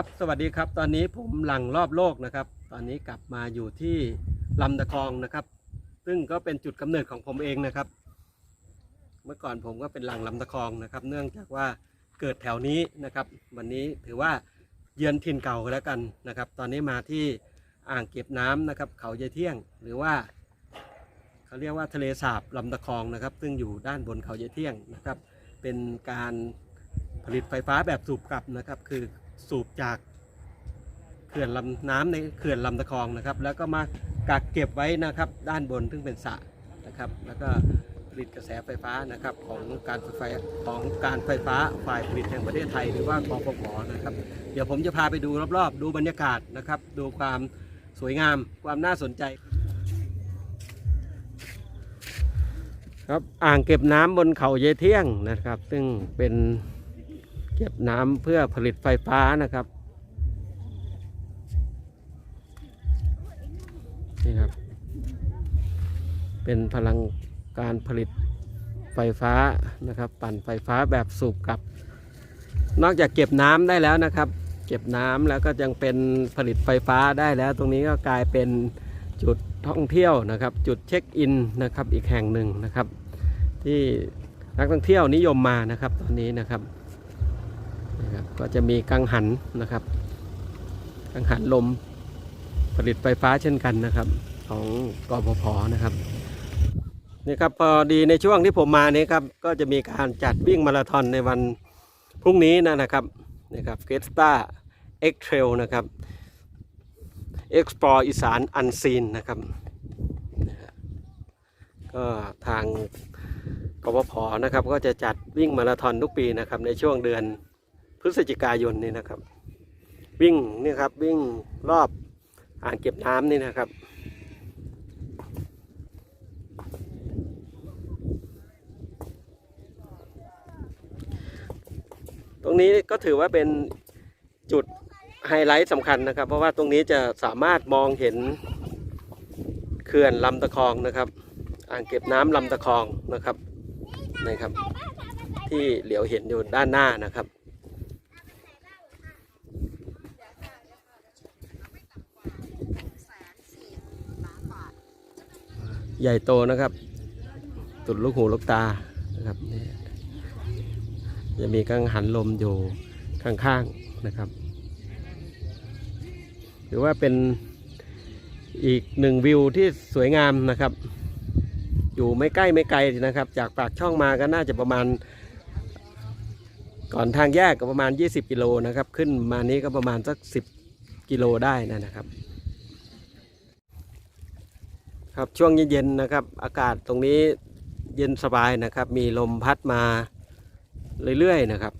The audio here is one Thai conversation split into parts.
ครับสวัสดีครับตอนนี้ผมหลังรอบโลกนะครับ ตอนนี้กลับมาอยู่ที่ลำตะคองนะครับ ซึ่งก็เป็นจุดกำเนิดของผมเองนะครับ เมื่อก่อนผมก็เป็นหลังลำตะคองนะครับ เนื่องจากว่าเกิดแถวนี้นะครับ วันนี้ถือว่าเยือนถิ่นเก่าแล้วกันนะครับ ตอนนี้มาที่อ่างเก็บน้ำนะครับ เขาเยายเที่ยง หรือว่าเขาเรียกว่าทะเลสาบลำตะคองนะครับ ซึ่งอยู่ด้านบนเขาเยายเที่ยงนะครับ เป็นการผลิตไฟฟ้าแบบสูบกลับนะครับ คือ สูบจากเขื่อนลำน้ำในเขื่อนลำตะคองนะครับ แล้วก็มากักเก็บไว้นะครับ ด้านบนซึ่งเป็นสระนะครับ แล้วก็ผลิตกระแสไฟฟ้านะครับของการไฟฟ้าของการไฟฟ้าฝ่ายผลิตแห่งประเทศไทยหรือว่ากฟผนะครับ เดี๋ยวผมจะพาไปดูรอบๆ ดูบรรยากาศนะครับ ดูความสวยงามความน่าสนใจ ครับอ่างเก็บน้ำบนเขาเยเที่ยงนะครับ ซึ่งเป็น เก็บน้ำเพื่อผลิตไฟฟ้านะครับนี่ครับ เป็นพลังการผลิตไฟฟ้านะครับ ปั่นไฟฟ้าแบบสูบกลับ นอกจากเก็บน้ำได้แล้วนะครับ เก็บน้ำแล้วก็ยังเป็นผลิตไฟฟ้าได้แล้ว ตรงนี้ก็กลายเป็นจุดท่องเที่ยวนะครับ จุดเช็คอินนะครับอีกแห่งหนึ่งนะครับ ที่นักท่องเที่ยวนิยมมานะครับตอนนี้นะครับนะครับ ก็จะมีกังหันนะครับ กังหันลมผลิตไฟฟ้าเช่นกันนะครับ ของกพพนะครับนี่ครับพอดีในช่วงที่ผมมานี้ครับก็จะมีการจัดวิ่งมาราธอนในวันพรุ่งนี้นะนะครับนี่ครับเกสตาเอ็กเทรลนะครับ Explore อีสานอันซีนนะครับก็ทางกพพนะครับก็จะจัดวิ่งมาราธอนทุกปีนะครับในช่วงเดือน พฤศจิกายนนี่นะครับ วิ่งนี่ครับวิ่งรอบอ่างเก็บน้ำนี่นะครับ ตรงนี้ก็ถือว่าเป็นจุดไฮไลท์สำคัญนะครับ เพราะว่าตรงนี้จะสามารถมองเห็นเขื่อนลำตะคองนะครับอ่างเก็บน้ำลำตะคองนะครับนะครับ ที่เหลียวเห็นอยู่ด้านหน้านะครับ ใหญ่โตนะครับ ตุดลูกหูลูกตานะครับนี่จะมีกังหันลมอยู่ข้างๆนะครับ หรือว่าเป็นอีกหนึ่งวิวที่สวยงามนะครับ อยู่ไม่ใกล้ไม่ไกลนะครับ จากปากช่องมาก็น่าจะประมาณ ก่อนทางแยกก็ประมาณ 20 กิโลนะครับ ขึ้นมานี้ก็ประมาณสัก 10 กิโลได้นะนะครับ ครับช่วงเย็นๆนะครับ อากาศตรงนี้เย็นสบายนะครับ มีลมพัดมาเรื่อยๆนะครับ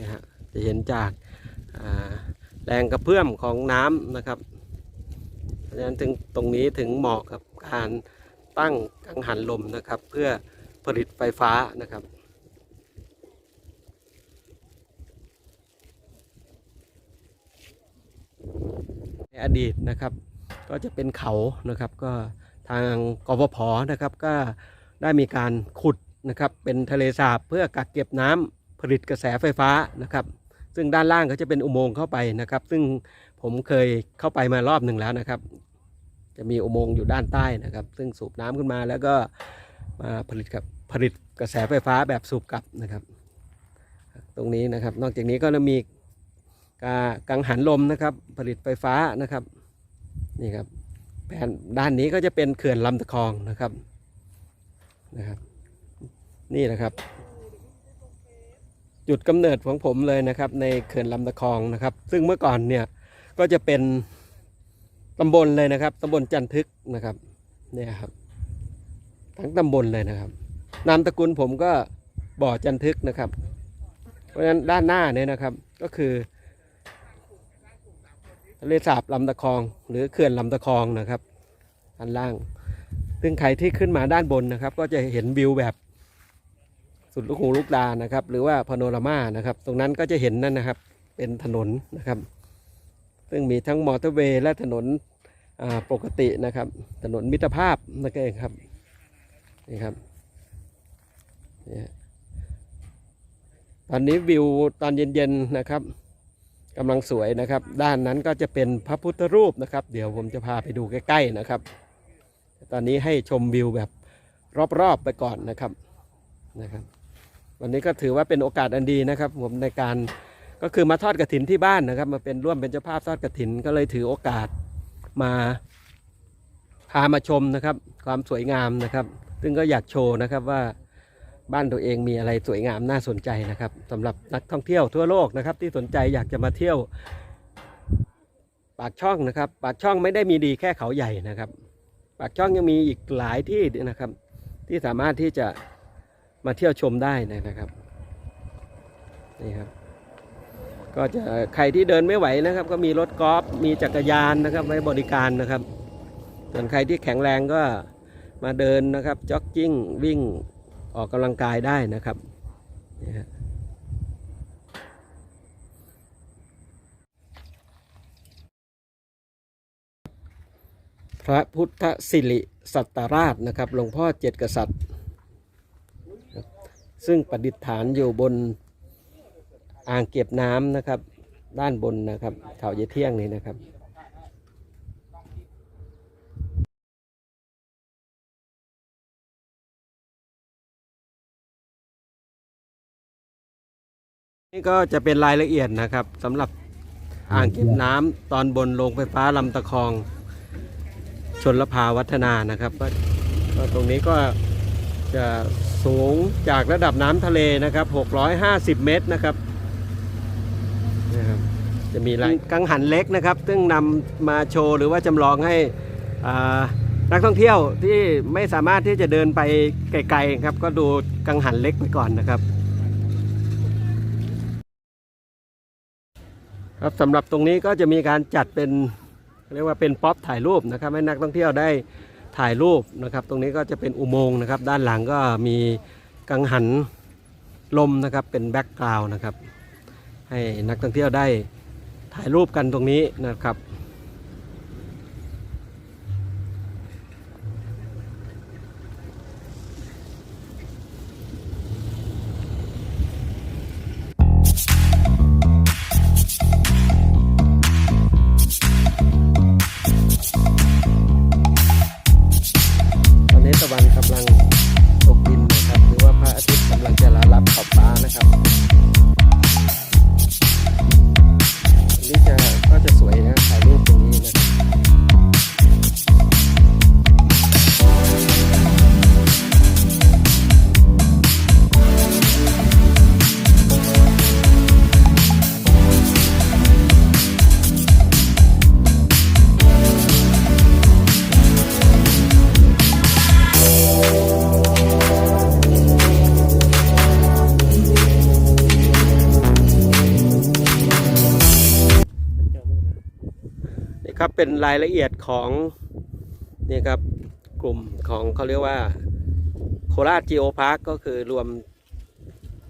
นะฮะจะเห็นจากแรงกระเพื่อมของน้ำนะครับเพราะฉะนั้นถึงตรงนี้ถึงเหมาะกับการตั้งกังหันลมนะครับ เพื่อผลิตไฟฟ้านะครับในอดีตนะครับ ก็จะเป็นเขานะครับก็ ทางกฟผนะครับก็ได้มีการขุดนะครับเป็นทะเลสาบเพื่อกักเก็บน้ำผลิตกระแสไฟฟ้านะครับ ซึ่งด้านล่างก็จะเป็นอุโมงค์เข้าไปนะครับ ซึ่งผมเคยเข้าไปมารอบหนึ่งแล้วนะครับ จะมีอุโมงค์อยู่ด้านใต้นะครับ ซึ่งสูบน้ำขึ้นมาแล้วก็มาผลิตกับผลิตกระแสไฟฟ้าแบบสูบกลับนะครับ ตรงนี้นะครับ นอกจากนี้ก็จะมีกังหันลมนะครับ ผลิตไฟฟ้านะครับนี่ครับ แผนด้านนี้ก็จะเป็นเขื่อนลำตะคองนะครับนะครับ นี่นะครับ จุดกำเนิดของผมเลยนะครับ ในเขื่อนลำตะคองนะครับ ซึ่งเมื่อก่อนเนี่ยก็จะเป็นตำบลเลยนะครับตำบลจันทึกนะครับเนี่ยครับ ทั้งตำบลเลยนะครับ นามตระกูลผมก็บ่อจันทึกนะครับ เพราะฉะนั้นด้านหน้าเนี่ยนะครับก็คือ ทะเลสาบลำตะคอง หรือเขื่อนลำตะคองนะครับด้านล่าง ซึ่งใครที่ขึ้นมาด้านบนนะครับ ก็จะเห็นวิวแบบสุดลูกหูลูกตานะครับ หรือว่าพาโนรามานะครับ ตรงนั้นก็จะเห็นนั่นนะครับ เป็นถนนนะครับ ซึ่งมีทั้งมอเตอร์เวย์และถนนปกตินะครับ ถนนมิตรภาพนั่นเองครับนี่ครับตอนนี้วิวตอนเย็นๆนะครับ กำลังสวยนะครับ ด้านนั้นก็จะเป็นพระพุทธรูปนะครับ เดี๋ยวผมจะพาไปดูใกล้ๆนะครับ ตอนนี้ให้ชมวิวแบบรอบๆไปก่อนนะครับนะครับ วันนี้ก็ถือว่าเป็นโอกาสอันดีนะครับผมในการก็คือมาทอดกระถินที่บ้านนะครับ มาเป็นร่วมเป็นเจ้าภาพทอดกระถินก็เลยถือโอกาสมาพามาชมนะครับ ความสวยงามนะครับ ซึ่งก็อยากโชว์นะครับว่า บ้านตัวเองมีอะไรสวยงามน่าสนใจนะครับสำหรับนักท่องเที่ยวทั่วโลกนะครับ ที่สนใจอยากจะมาเที่ยว ปากช่องนะครับ ปากช่องไม่ได้มีดีแค่เขาใหญ่นะครับ ปากช่องยังมีอีกหลายที่นะครับ ที่สามารถที่จะมาเที่ยวชมได้นะครับนี่ครับก็จะใครที่เดินไม่ไหวนะครับ ก็มีรถกอล์ฟมีจักรยานนะครับ ไว้บริการนะครับส่วนใครที่แข็งแรงก็มาเดินนะครับจ็อกกิ้งวิ่ง ออกกำลังกายได้นะครับนี่ฮะพระพุทธสิริสัตราชนะครับหลวงพ่อเจ็ดกษัตริย์ ซึ่งประดิษฐานอยู่บนอ่างเก็บน้ำนะครับ ด้านบนนะครับเขาเยเที่ยงนี้นะครับ นี่ก็จะเป็นรายละเอียดนะครับสำหรับอ่างเก็บน้ำตอนบนโรงไฟฟ้าลำตะคอง ชนลภาวัฒนานะครับก็ก็ตรงนี้ก็จะสูงจากระดับน้ำทะเลนะครับ 650 เมตรนะครับนะครับจะมีลายกังหันเล็กนะครับ ซึ่งนำมาโชว์หรือว่าจำลองให้อ่านักท่องเที่ยวที่ไม่สามารถที่จะเดินไปไกลๆครับ ก็ดูกังหันเล็กไปก่อนนะครับ ครับสำหรับตรงนี้ก็จะมีการจัดเป็นเรียกว่าเป็นป๊อปถ่ายรูปนะครับให้นักท่องเที่ยวได้ถ่ายรูปนะครับ ตรงนี้ก็จะเป็นอุโมงค์นะครับ ด้านหลังก็มีกังหันลมนะครับเป็นแบ็กกราวน์นะครับ ให้นักท่องเที่ยวได้ถ่ายรูปกันตรงนี้นะครับ ครับเป็นรายละเอียดของนี่ครับกลุ่มของเขาเรียกว่าโคราชจีโอพาร์คก็คือรวม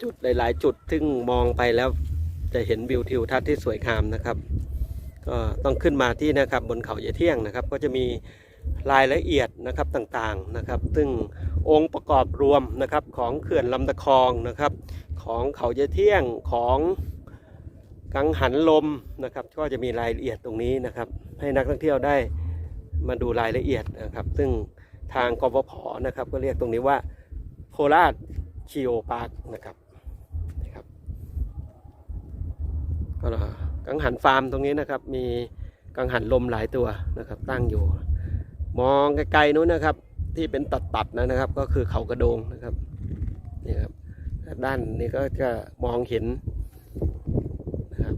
จุดหลาย ๆ จุดซึ่งมองไปแล้วจะเห็นวิวทิวทัศน์ที่สวยงามนะครับ ก็ต้องขึ้นมาที่นะครับบนเขาเยเที่ยงนะครับ ก็จะมีรายละเอียดนะครับต่างๆนะครับ ซึ่งองค์ประกอบรวมนะครับของเขื่อนลำตะคองนะครับ ของเขาเยเที่ยงของ กังหันลมนะครับ ก็จะมีรายละเอียดตรงนี้นะครับ ให้นักท่องเที่ยวได้มาดูรายละเอียดนะครับ ซึ่งทางกฟผนะครับ ก็เรียกตรงนี้ว่าโคราชชีโอพาร์คนะครับนะครับก็กังหันฟาร์มตรงนี้นะครับ มีกังหันลมหลายตัวนะครับ ตั้งอยู่ มองไกลๆนู้นนะครับ ที่เป็นตัดๆนะครับ ก็คือเขากระโดงนะครับนี่ครับด้านนี้ก็จะมองเห็นนะครับ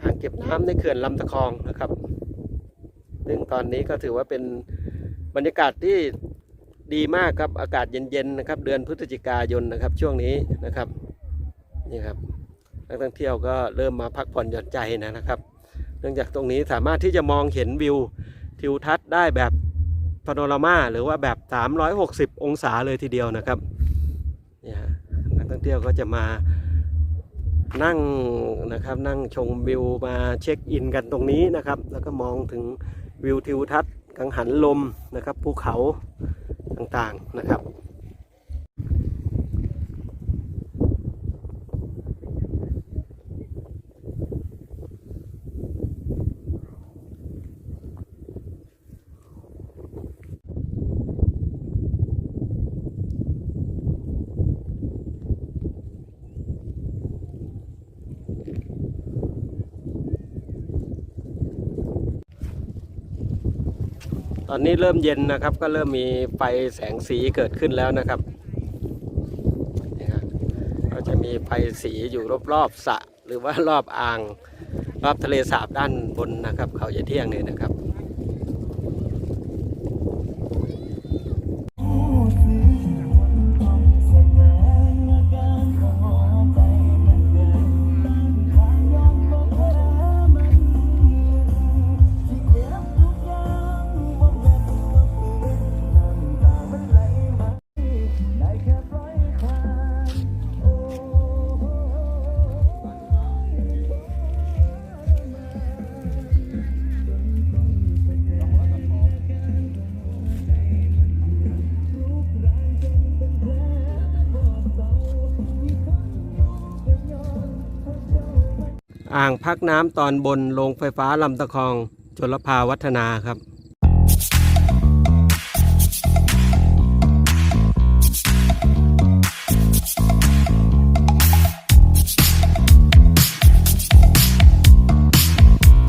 อ่าง เก็บน้ำในเขื่อนลำตะคองนะครับ ซึ่งตอนนี้ก็ถือว่าเป็นบรรยากาศที่ดีมากครับ อากาศเย็นๆนะครับ เดือนพฤศจิกายนนะครับ ช่วงนี้นะครับ นี่ครับนักท่องเที่ยวก็เริ่มมาพักผ่อนหย่อนใจนะครับ เนื่องจากตรงนี้สามารถที่จะมองเห็นวิวทิวทัศน์ได้แบบพาโนรามาหรือว่าแบบ 360 องศาเลยทีเดียวนะครับ เนี่ยฮะนักท่องเที่ยวก็จะมา นั่งนะครับนั่งชมวิวมาเช็คอินกันตรงนี้นะครับ แล้วก็มองถึงวิวทิวทัศน์กังหันลมนะครับภูเขาต่างๆนะครับ อนนี้เริ่มเย็นนะครับ ก็เริ่มมีไฟแสงสีเกิดขึ้นแล้วนะครับนี่ครับก็จะมีไฟสีอยู่รอบๆสระหรือว่ารอบอ่าง รอบทะเลสาบด้านบนนะครับ เขาเยเที่ยงเนี่ยนะครับ อ่างพักน้ำตอนบนโรงไฟฟ้าลำตะคอง ชลภาวัฒนาครับ